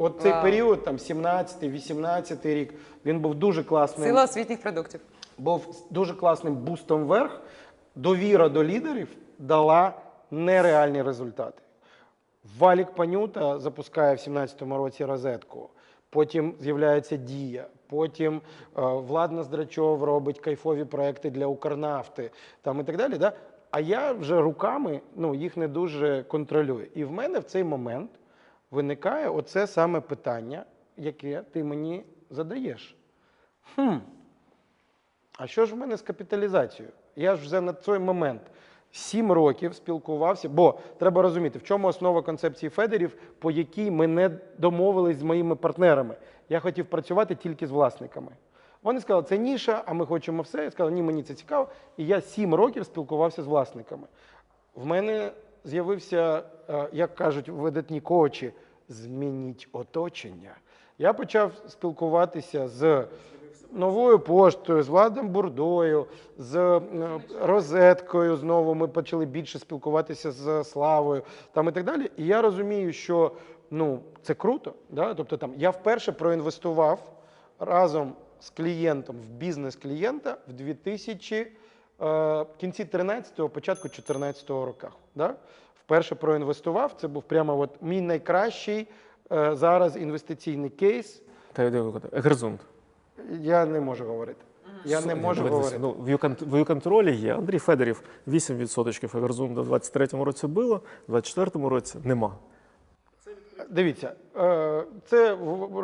От цей Вау. період, там 17-18 рік, він був дуже класним. Сила освітніх продуктів. був дуже класним бустом вверх. Довіра до лідерів дала нереальні результати. Валік Панюта запускає в 17-му році розетку. Потім з'являється Дія. Потім е, Влад Ноздрачов робить кайфові проекти для Укрнафти там і так далі. Да? А я вже руками ну, їх не дуже контролюю. І в мене в цей момент виникає оце саме питання, яке ти мені задаєш. Хм, а що ж в мене з капіталізацією? Я ж вже на той момент сім років спілкувався, бо треба розуміти, в чому основа концепції Федерів, по якій ми не домовились з моїми партнерами. Я хотів працювати тільки з власниками. Вони сказали, це ніша, а ми хочемо все. Я сказав, ні, мені це цікаво. І я сім років спілкувався з власниками. В мене з'явився, е, як кажуть видатні коучі, змініть оточення. Я почав спілкуватися з новою поштою, з Владом Бурдою, з е, розеткою. Знову ми почали більше спілкуватися з Славою там і так далі. І я розумію, що ну, це круто. Да? Тобто там я вперше проінвестував разом з клієнтом в бізнес клієнта в 2000 е, кінці 13-го, початку 14-го роках. Да? Вперше проінвестував. Це був прямо от мій найкращий е, зараз інвестиційний кейс. Та я Егерзунд. Я не можу говорити. Я не можу говорити. Ну, в в Юконтролі є Андрій Федорів 8% Егерзунда в 23-му році було, в 24-му році нема. Дивіться, е, це в- в-